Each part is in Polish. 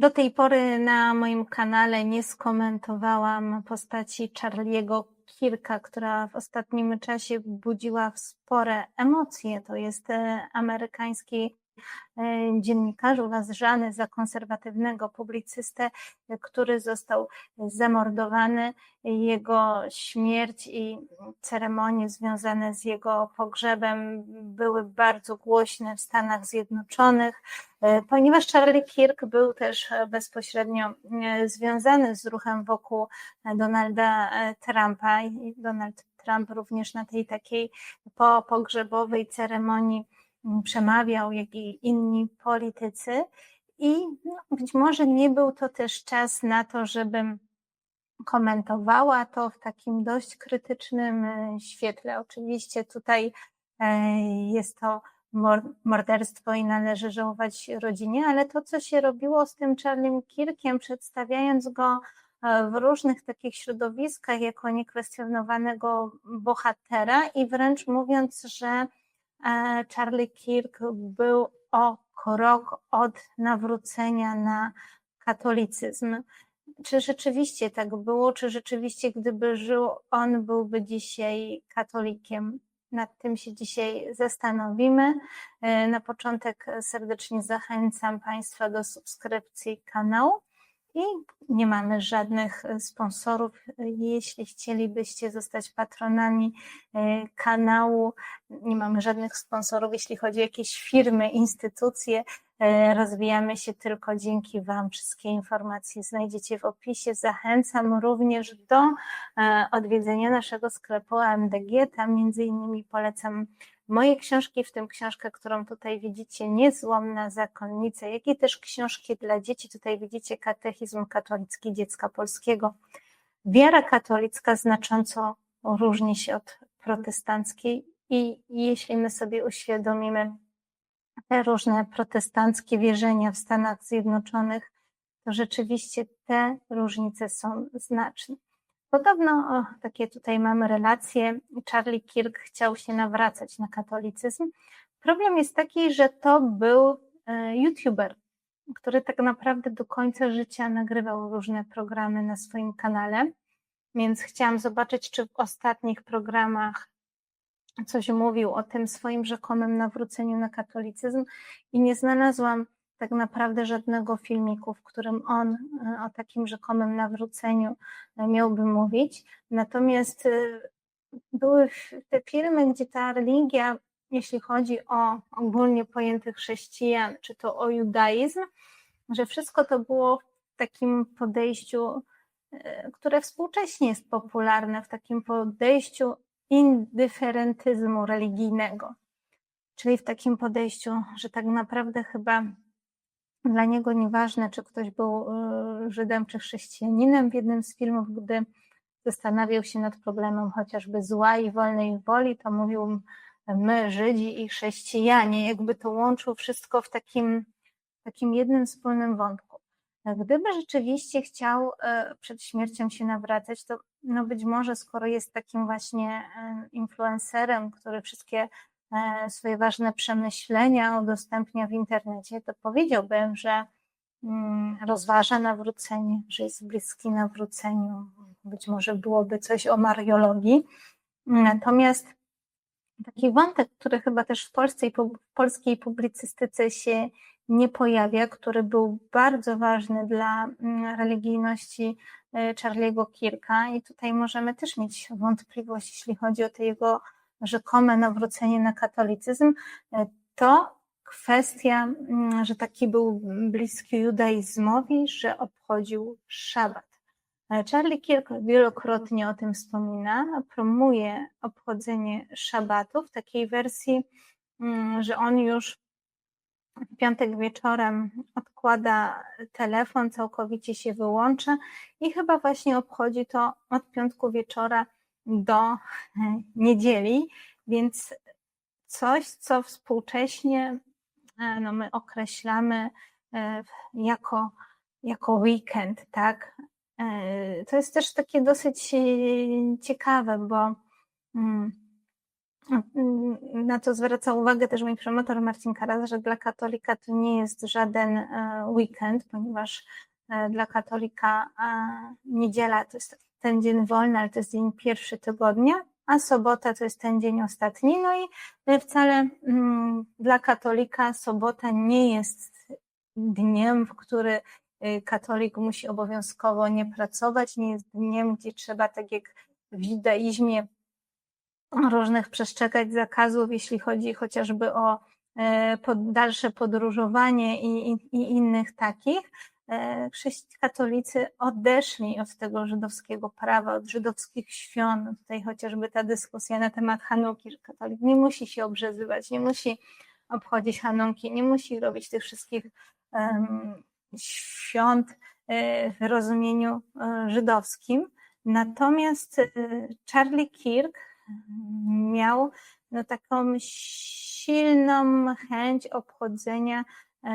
Do tej pory na moim kanale nie skomentowałam postaci Charlie'ego Kirka, która w ostatnim czasie budziła spore emocje. To jest e, amerykański e, dziennikarz uważany za konserwatywnego publicystę, który został zamordowany. Jego śmierć i ceremonie związane z jego pogrzebem były bardzo głośne w Stanach Zjednoczonych, e, ponieważ Charlie Kirk był też bezpośrednio związany z ruchem wokół Donalda Trumpa i Donald Trump również na tej takiej po pogrzebowej ceremonii przemawiał, jak i inni politycy. I no, być może nie był to też czas na to, żebym komentowała to w takim dość krytycznym e, świetle. Oczywiście tutaj e, jest to morderstwo i należy żałować rodzinie, ale to, co się robiło z tym Charliem Kirkiem, przedstawiając go e, w różnych takich środowiskach jako niekwestionowanego bohatera i wręcz mówiąc, że Charlie Kirk był o krok od nawrócenia na katolicyzm. Czy rzeczywiście tak było, czy rzeczywiście gdyby żył, on byłby dzisiaj katolikiem? Nad tym się dzisiaj zastanowimy. Na początek serdecznie zachęcam Państwa do subskrypcji kanału i nie mamy żadnych sponsorów. Jeśli chcielibyście zostać patronami e, kanału, nie mamy żadnych sponsorów, jeśli chodzi o jakieś firmy, instytucje, e, rozwijamy się tylko dzięki Wam. Wszystkie informacje znajdziecie w opisie. Zachęcam również do e, odwiedzenia naszego sklepu AMDG. Tam między innymi polecam Moje książki, w tym książkę, którą tutaj widzicie, Niezłomna Zakonnica, jak i też książki dla dzieci. Tutaj widzicie Katechizm katolicki dziecka polskiego. Wiara katolicka znacząco różni się od protestanckiej i jeśli my sobie uświadomimy te różne protestanckie wierzenia w Stanach Zjednoczonych, to rzeczywiście te różnice są znaczne. Podobno o, takie tutaj mamy relacje. Charlie Kirk chciał się nawracać na katolicyzm. Problem jest taki, że to był e, YouTuber, który tak naprawdę do końca życia nagrywał różne programy na swoim kanale. Więc chciałam zobaczyć, czy w ostatnich programach coś mówił o tym swoim rzekomym nawróceniu na katolicyzm i nie znalazłam tak naprawdę żadnego filmiku, w którym on e, o takim rzekomym nawróceniu e, miałby mówić. Natomiast e, były te filmy, gdzie ta religia, jeśli chodzi o ogólnie pojętych chrześcijan, czy to o judaizm, że wszystko to było w takim podejściu, które współcześnie jest popularne, w takim podejściu indyferentyzmu religijnego. Czyli w takim podejściu, że tak naprawdę chyba dla niego nieważne, czy ktoś był y, Żydem czy chrześcijaninem. W jednym z filmów, gdy zastanawiał się nad problemem chociażby zła i wolnej woli, to mówił my, Żydzi i chrześcijanie, jakby to łączył wszystko w takim, takim jednym wspólnym wątku. Gdyby rzeczywiście chciał y, przed śmiercią się nawracać, to no być może skoro jest takim właśnie y, influencerem, który wszystkie swoje ważne przemyślenia udostępnia w internecie, to powiedziałbym, że mm, rozważa nawrócenie, że jest bliski nawróceniu. Być może byłoby coś o mariologii. Natomiast taki wątek, który chyba też w, w polskiej publicystyce się nie pojawia, który był bardzo ważny dla mm, religijności e, Charlie'ego Kirka i tutaj możemy też mieć wątpliwość, jeśli chodzi o te jego rzekome nawrócenie na katolicyzm, e, to kwestia, mm, że taki był bliski judaizmowi, że obchodził szabat. E, Charlie Kirk wielokrotnie o tym wspomina, promuje obchodzenie szabatu w takiej wersji, mm, że on już w piątek wieczorem odkłada telefon, całkowicie się wyłącza i chyba właśnie obchodzi to od piątku wieczora do e, niedzieli, więc coś, co współcześnie e, no, my określamy e, jako, jako weekend, tak? To jest też takie dosyć ciekawe, bo mm, na to zwraca uwagę też mój promotor Marcin Karas, że dla katolika to nie jest żaden e, weekend, ponieważ e, dla katolika niedziela to jest ten dzień wolny, ale to jest dzień pierwszy tygodnia, a sobota to jest ten dzień ostatni. No i wcale mm, dla katolika sobota nie jest dniem, w który y, katolik musi obowiązkowo nie pracować, nie jest dniem, gdzie trzeba, tak jak w judaizmie, różnych przestrzegać zakazów, jeśli chodzi chociażby o e, dalsze podróżowanie i, i, i innych takich. E, katolicy odeszli od tego żydowskiego prawa, od żydowskich świąt. Tutaj chociażby ta dyskusja na temat Hanuki, że katolik nie musi się obrzezywać, nie musi obchodzić Hanuki, nie musi robić tych wszystkich um, świąt e, w rozumieniu żydowskim. Natomiast Charlie Kirk miał no, taką silną chęć obchodzenia e,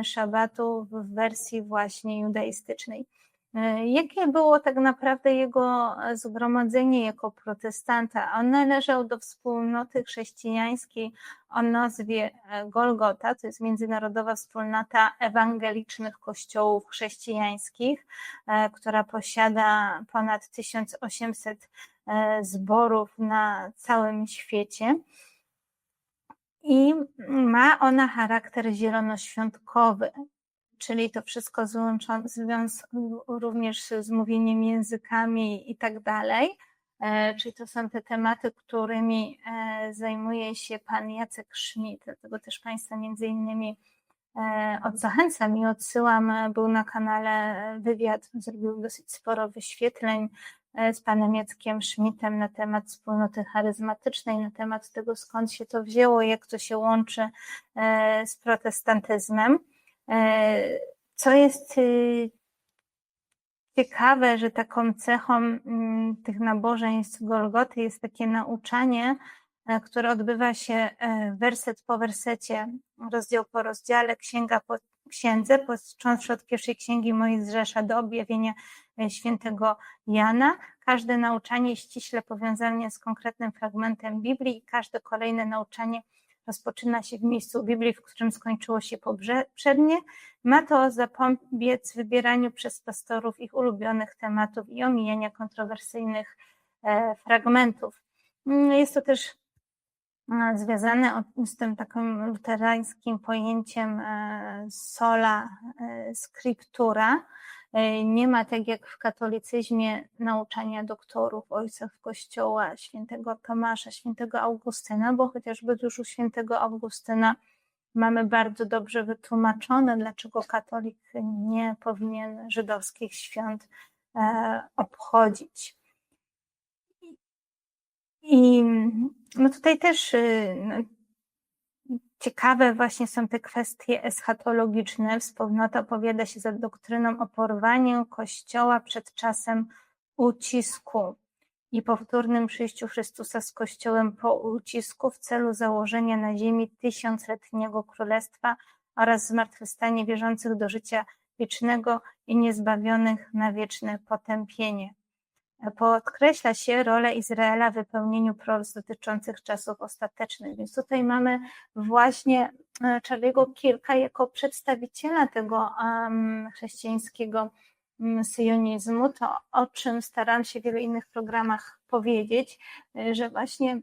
szabatu w wersji właśnie judaistycznej. E, jakie było tak naprawdę jego zgromadzenie jako protestanta? On należał do wspólnoty chrześcijańskiej o nazwie e, Golgota, to jest Międzynarodowa Wspólnota Ewangelicznych Kościołów Chrześcijańskich, która posiada ponad 1800 E, zborów na całym świecie. I ma ona charakter zielonoświątkowy, czyli to wszystko złączone, również z mówieniem językami i tak dalej. E, czyli to są te tematy, którymi e, zajmuje się pan Jacek Schmidt, dlatego też Państwa między innymi zachęcam i odsyłam, był na kanale wywiad, zrobił dosyć sporo wyświetleń. E, z panem Jackiem Schmidtem na temat wspólnoty charyzmatycznej, na temat tego, skąd się to wzięło, jak to się łączy e, z protestantyzmem. E, co jest y, ciekawe, że taką cechą mm, tych nabożeństw Golgoty jest takie nauczanie, które odbywa się werset po wersecie, rozdział po rozdziale, księga po księdze, począwszy od pierwszej księgi Mojżesza do objawienia e, świętego Jana. Każde nauczanie ściśle powiązane z konkretnym fragmentem Biblii i każde kolejne nauczanie rozpoczyna się w miejscu Biblii, w którym skończyło się poprzednie. Ma to zapobiec wybieraniu przez pastorów ich ulubionych tematów i omijania kontrowersyjnych e, fragmentów. Mm, jest to też związane z tym takim luterańskim pojęciem e, sola e, scriptura. E, nie ma tak jak w katolicyzmie nauczania doktorów, ojców kościoła, świętego Tomasza, świętego Augustyna, bo chociażby już u świętego Augustyna mamy bardzo dobrze wytłumaczone, dlaczego katolik nie powinien żydowskich świąt obchodzić. I no tutaj też y, no, ciekawe właśnie są te kwestie eschatologiczne. Wspólnota opowiada się za doktryną o porwaniu Kościoła przed czasem ucisku i powtórnym przyjściu Chrystusa z Kościołem po ucisku w celu założenia na ziemi tysiącletniego królestwa oraz zmartwychwstanie wierzących do życia wiecznego i niezbawionych na wieczne potępienie podkreśla się rolę Izraela w wypełnieniu proroc dotyczących czasów ostatecznych. Więc tutaj mamy właśnie e, Charlie'ego Kirka jako przedstawiciela tego chrześcijańskiego um, syjonizmu, to o czym staram się w wielu innych programach powiedzieć, e, że właśnie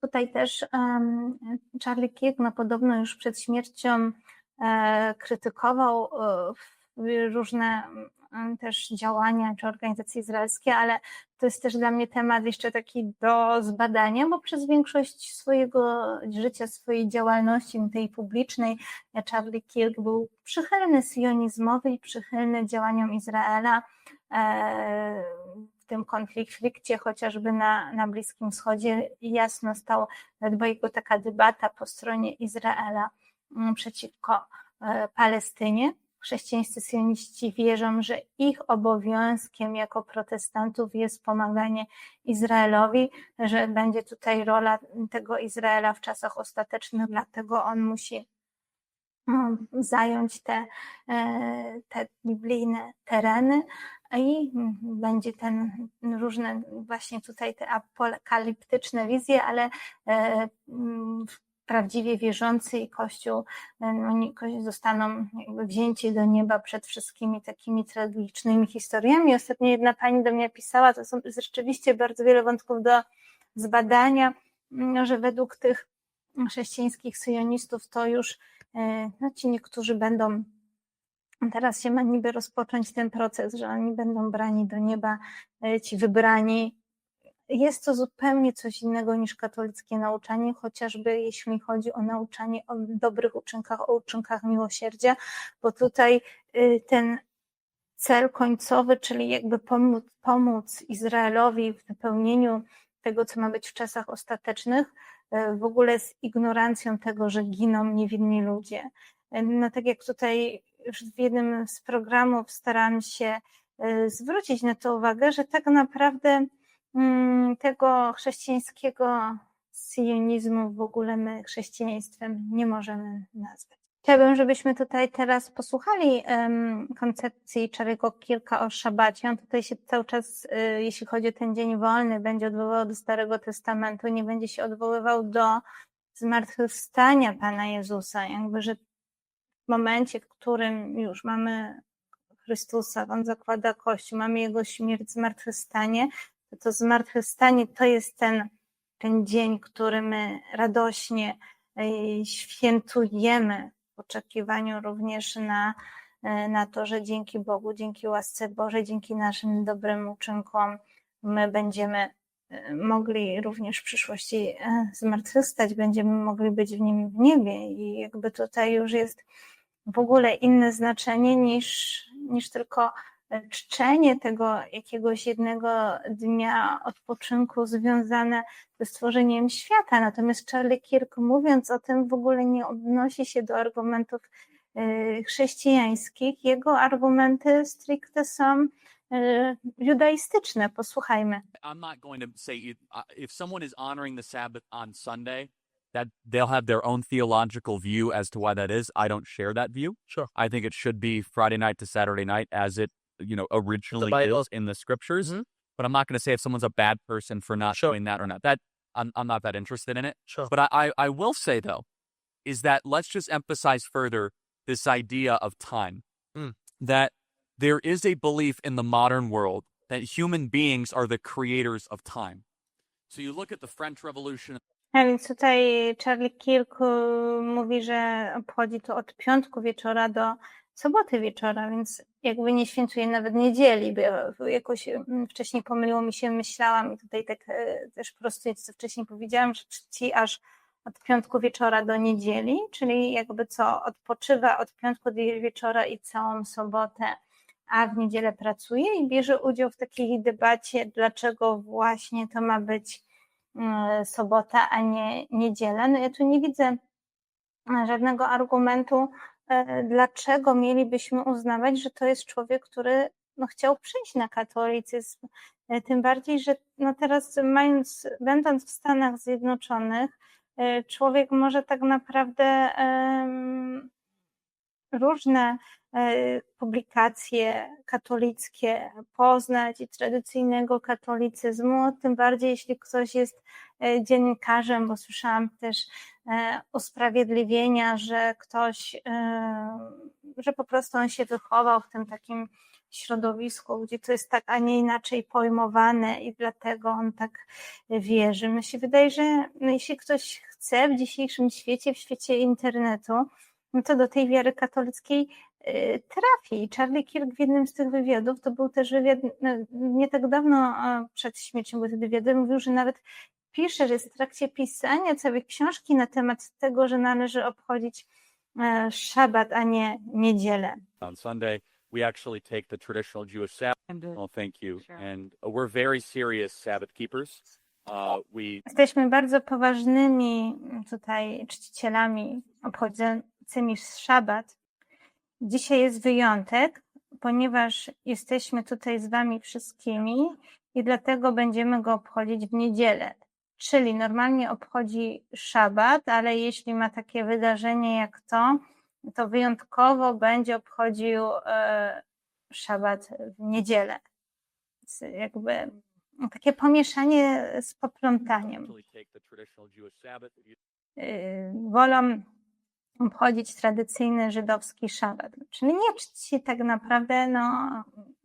tutaj też Charlie Kirk no, podobno już przed śmiercią e, krytykował różne też działania czy organizacje izraelskie, ale to jest też dla mnie temat jeszcze taki do zbadania, bo przez większość swojego życia, swojej działalności tej publicznej Charlie Kirk był przychylny sionizmowi i przychylny działaniom Izraela e, w tym konflikcie, chociażby na, na Bliskim Wschodzie. Jasno stał, bo jego taka debata po stronie Izraela przeciwko e, Palestynie chrześcijańscy syjoniści wierzą, że ich obowiązkiem jako protestantów jest pomaganie Izraelowi, że będzie tutaj rola tego Izraela w czasach ostatecznych, dlatego on musi no, zająć te, e, te biblijne tereny. i będzie ten różne właśnie tutaj te apokaliptyczne wizje, ale e, prawdziwie wierzący i Kościół zostaną wzięci do nieba przed wszystkimi takimi tragicznymi historiami. Ostatnio jedna pani do mnie pisała, to są rzeczywiście bardzo wiele wątków do zbadania, no, że według tych chrześcijańskich syjonistów to już e, no, ci niektórzy będą Teraz się ma niby rozpocząć ten proces, że oni będą brani do nieba, e, ci wybrani. Jest to zupełnie coś innego niż katolickie nauczanie, chociażby jeśli chodzi o nauczanie o dobrych uczynkach, o uczynkach miłosierdzia, bo tutaj y, ten cel końcowy, czyli jakby pomóc, pomóc Izraelowi w wypełnieniu tego, co ma być w czasach ostatecznych, y, w ogóle z ignorancją tego, że giną niewinni ludzie. Y, no tak jak tutaj już w jednym z programów starałam się zwrócić na to uwagę, że tak naprawdę tego chrześcijańskiego sionizmu w ogóle my chrześcijaństwem nie możemy nazwać. Chciałabym, żebyśmy tutaj teraz posłuchali koncepcji Czarego Kilka o szabacie. On tutaj się cały czas, y, jeśli chodzi o ten dzień wolny, będzie odwoływał do Starego Testamentu, nie będzie się odwoływał do zmartwychwstania Pana Jezusa, jakby, że w momencie, w którym już mamy Chrystusa, On zakłada Kościół, mamy Jego śmierć, zmartwychwstanie, to zmartwychwstanie to jest ten, ten dzień, który my radośnie e, świętujemy w oczekiwaniu również na, e, na to, że dzięki Bogu, dzięki łasce Bożej, dzięki naszym dobrym uczynkom my będziemy e, mogli również w przyszłości zmartwychwstać, będziemy mogli być w nim w niebie. I jakby tutaj już jest w ogóle inne znaczenie niż, niż tylko czczenie tego jakiegoś jednego dnia odpoczynku związane ze stworzeniem świata. Natomiast Charlie Kirk, mówiąc o tym, w ogóle nie odnosi się do argumentów e, chrześcijańskich. Jego argumenty stricte są e, judaistyczne. Posłuchajmy. I'm not going to say if someone is honoring the Sabbath on Sunday, that they'll have their own theological view as to why that is. I don't share that view. Sure. I think it should be Friday night to Saturday night as it, you know, originally is in the scriptures. Mm-hmm. But I'm not going to say if someone's a bad person for not sure. doing that or not. That I'm, I'm not that interested in it. Sure. But I, I, I will say though, is that let's just emphasize further this idea of time. Mm. That there is a belief in the modern world that human beings are the creators of time. So you look at the French Revolution A więc tutaj Charlie Kirk mówi, że obchodzi to od piątku wieczora do soboty wieczora, więc jakby nie świętuje nawet niedzieli, bo jakoś mm, wcześniej pomyliło mi się, myślałam i tutaj tak e, też prostuję, co wcześniej powiedziałam, że czci aż od piątku wieczora do niedzieli, czyli jakby co odpoczywa od piątku do wieczora i całą sobotę, a w niedzielę pracuje i bierze udział w takiej debacie, dlaczego właśnie to ma być E, sobota, a nie niedziela. No ja tu nie widzę żadnego argumentu, e, dlaczego mielibyśmy uznawać, że to jest człowiek, który no, chciał przejść na katolicyzm. E, tym bardziej, że no teraz mając, będąc w Stanach Zjednoczonych, człowiek może tak naprawdę um, różne E, publikacje katolickie poznać i tradycyjnego katolicyzmu, tym bardziej jeśli ktoś jest e, dziennikarzem, bo słyszałam też e, usprawiedliwienia, że ktoś, że po prostu on się wychował w tym takim środowisku, gdzie to jest tak, a nie inaczej pojmowane i dlatego on tak wierzy. Mi się wydaje, że no, jeśli ktoś chce w dzisiejszym świecie, w świecie internetu, no to do tej wiary katolickiej Y, trafi. Charlie Kirk w jednym z tych wywiadów, to był też wywiad no, nie tak dawno przed śmiercią był ten wywiad, mówił, że nawet pisze, że jest w trakcie pisania całej książki na temat tego, że należy obchodzić e, szabat, a nie niedzielę. On Sunday, we actually take the traditional Jewish Sabbath. Oh, thank you. And uh, we're very serious Sabbath keepers. Uh, we... Jesteśmy bardzo poważnymi tutaj czcicielami obchodzącymi szabat. Dzisiaj jest wyjątek, ponieważ jesteśmy tutaj z Wami wszystkimi i dlatego będziemy go obchodzić w niedzielę. Czyli normalnie obchodzi szabat, ale jeśli ma takie wydarzenie jak to, to wyjątkowo będzie obchodził e, szabat w niedzielę. Więc jakby takie pomieszanie z poplątaniem. Y, wolą obchodzić tradycyjny żydowski szabat. Czyli nie czci tak naprawdę, no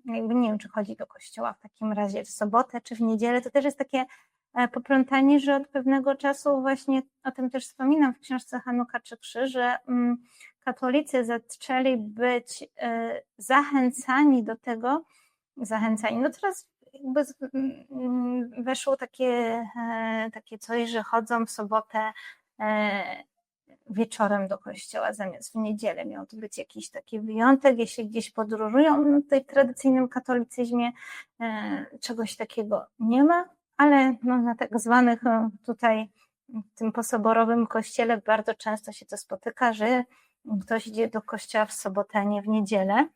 jakby nie wiem, czy chodzi do kościoła w takim razie w sobotę czy w niedzielę. To też jest takie e, poplątanie, że od pewnego czasu właśnie o tym też wspominam w książce Hanuka czy Krzyż, że mm, katolicy zaczęli być e, zachęcani do tego, zachęcani, no teraz jakby z- mm, weszło takie, e, takie coś, że chodzą w sobotę wieczorem do kościoła zamiast w niedzielę. Miał to być jakiś taki wyjątek, jeśli gdzieś podróżują. No tutaj w tradycyjnym katolicyzmie czegoś takiego nie ma, ale no, na tak zwanych e, tutaj w tym posoborowym kościele bardzo często się to spotyka, że ktoś idzie do kościoła w sobotę, nie w niedzielę.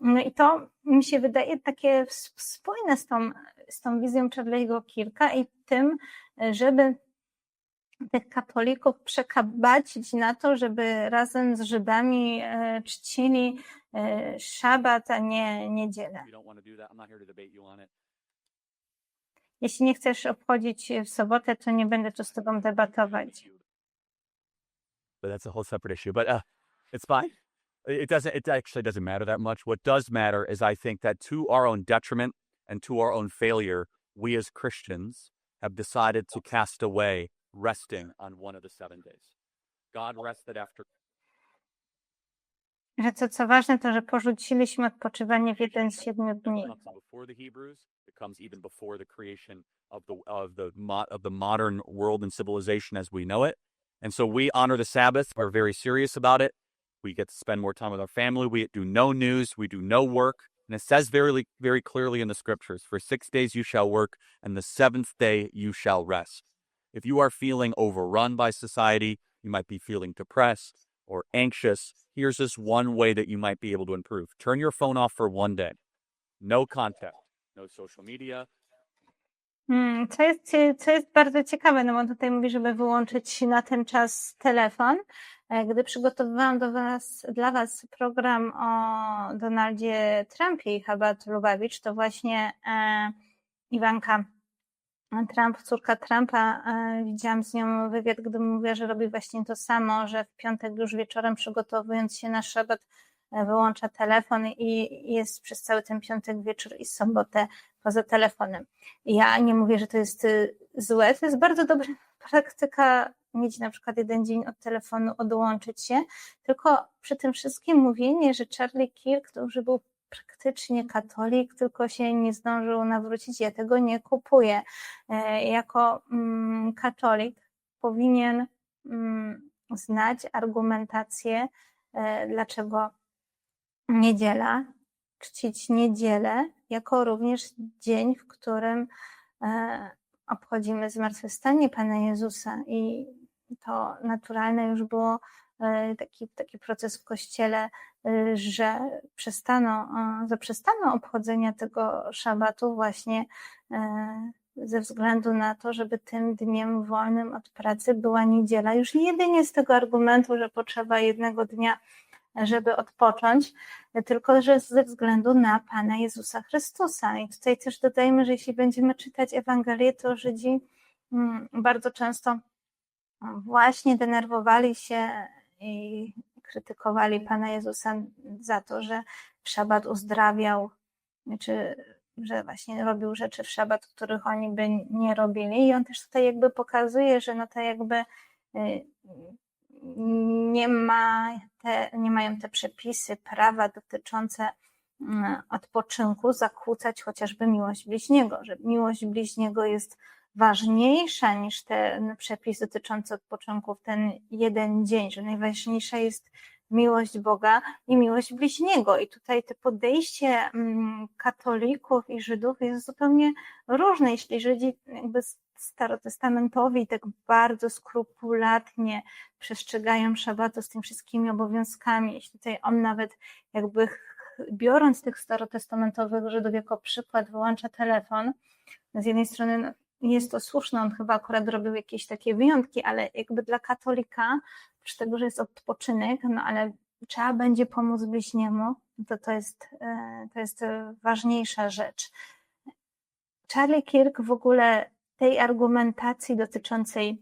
No i to mi się wydaje takie spójne z tą, z tą wizją Charlie'ego Kirka i tym, żeby tych katolików przekabacić na to, żeby razem z Żydami e, czcili e, szabat, a nie niedzielę. Jeśli nie chcesz obchodzić w sobotę, to nie będę tu z tobą debatować. But that's a whole separate issue. But uh, it's fine. It doesn't. It actually doesn't matter that much. What does matter is I think that to our own detriment and to our own failure, we as Christians have decided to cast away resting on one of the seven days. God rested after Że co, co ważne, to że porzuciliśmy odpoczywanie w jeden z siedmiu dni. comes before the Hebrews. Comes even before the creation of the of the mo- of the modern world and civilization as we know it. And so we honor the Sabbath. We're very serious about it. We get to spend more time with our family. We do no news. We do no work. And it says very very clearly in the scriptures, "For six days you shall work, and the seventh day you shall rest." If you are feeling overrun by society, you might be feeling depressed or anxious. Here's just one way that you might be able to improve. Turn your phone off for one day. No contact, no. Hmm, Co jest, co jest bardzo ciekawe, no bo tutaj mówi, żeby wyłączyć na ten czas telefon. E, Gdy przygotowywałam do was, dla Was program o Donaldzie Trumpie i Habat Lubawicz, to właśnie e, Iwanka Trump, córka Trumpa, e, widziałam z nią wywiad, gdy mówiła, że robi właśnie to samo, że w piątek już wieczorem przygotowując się na szabat wyłącza telefon i jest przez cały ten piątek wieczór i sobotę poza telefonem. Ja nie mówię, że to jest y, złe, to jest bardzo dobra praktyka mieć na przykład jeden dzień od telefonu, odłączyć się, tylko przy tym wszystkim mówienie, że Charlie Kirk już był praktycznie katolik, tylko się nie zdążył nawrócić, ja tego nie kupuję. E, Jako mm, katolik powinien mm, znać argumentację, e, dlaczego niedziela, czcić niedzielę jako również dzień, w którym e, obchodzimy zmartwychwstanie Pana Jezusa i to naturalne już było e, taki, taki proces w Kościele, e, że przestano, zaprzestano obchodzenia tego szabatu właśnie ze względu na to, żeby tym dniem wolnym od pracy była niedziela. Już jedynie z tego argumentu, że potrzeba jednego dnia, żeby odpocząć, tylko że ze względu na Pana Jezusa Chrystusa. I tutaj też dodajmy, że jeśli będziemy czytać Ewangelię, to Żydzi mm, bardzo często właśnie denerwowali się i krytykowali Pana Jezusa za to, że w szabat uzdrawiał, czy że właśnie robił rzeczy w szabat, których oni by nie robili. I on też tutaj jakby pokazuje, że no to jakby y, nie, ma te, nie mają te przepisy, prawa dotyczące mm, odpoczynku zakłócać chociażby miłość bliźniego, że miłość bliźniego jest ważniejsza niż ten przepis dotyczący odpoczynku w ten jeden dzień, że najważniejsza jest miłość Boga i miłość bliźniego. I tutaj to podejście mm, katolików i Żydów jest zupełnie różne. Jeśli Żydzi jakby starotestamentowi tak bardzo skrupulatnie przestrzegają szabatu z tymi wszystkimi obowiązkami, jeśli tutaj on nawet jakby biorąc tych starotestamentowych Żydów jako przykład wyłącza telefon, z jednej strony no, jest to słuszne, on chyba akurat robił jakieś takie wyjątki, ale jakby dla katolika, oprócz tego, że jest odpoczynek, no ale trzeba będzie pomóc bliźniemu, to to jest, e, to jest e, ważniejsza rzecz. Charlie Kirk w ogóle tej argumentacji dotyczącej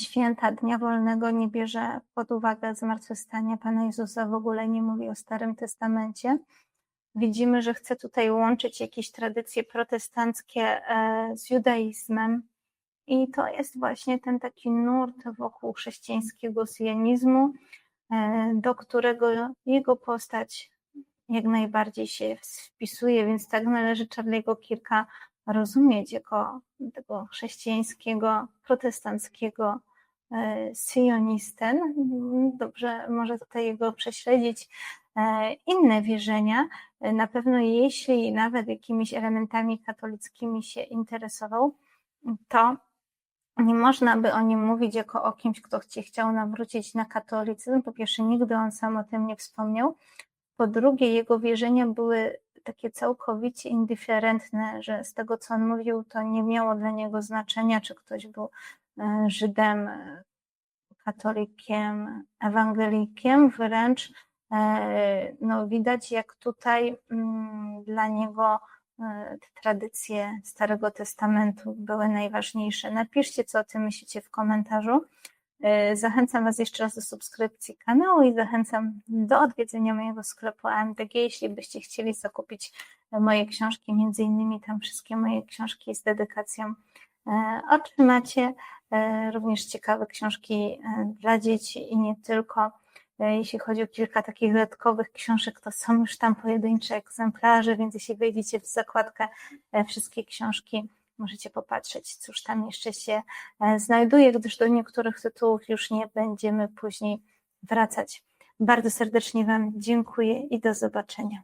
święta Dnia Wolnego nie bierze pod uwagę zmartwychwstania Pana Jezusa, w ogóle nie mówi o Starym Testamencie. Widzimy, że chce tutaj łączyć jakieś tradycje protestanckie e, z judaizmem i to jest właśnie ten taki nurt wokół chrześcijańskiego sionizmu, e, do którego jego postać jak najbardziej się wpisuje, więc tak należy Charlie'ego Kirka rozumieć jako tego chrześcijańskiego, protestanckiego e, sionistę. Dobrze, może tutaj jego prześledzić e, inne wierzenia. E, Na pewno jeśli nawet jakimiś elementami katolickimi się interesował, to nie można by o nim mówić jako o kimś, kto chciał nawrócić na katolicyzm. Po pierwsze, nigdy on sam o tym nie wspomniał. Po drugie, jego wierzenia były takie całkowicie indyferentne, że z tego, co on mówił, to nie miało dla niego znaczenia, czy ktoś był e, Żydem, e, katolikiem, ewangelikiem, wręcz e, no, widać, jak tutaj mm, dla niego te tradycje Starego Testamentu były najważniejsze. Napiszcie, co o tym myślicie w komentarzu. E, Zachęcam Was jeszcze raz do subskrypcji kanału i zachęcam do odwiedzenia mojego sklepu AMDG, jeśli byście chcieli zakupić moje książki, między innymi tam wszystkie moje książki z dedykacją e, otrzymacie. E, Również ciekawe książki e, dla dzieci i nie tylko. E, Jeśli chodzi o kilka takich dodatkowych książek, to są już tam pojedyncze egzemplarze, więc jeśli wejdziecie w zakładkę e, wszystkie książki, możecie popatrzeć, cóż tam jeszcze się e, znajduje, gdyż do niektórych tytułów już nie będziemy później wracać. Bardzo serdecznie Wam dziękuję i do zobaczenia.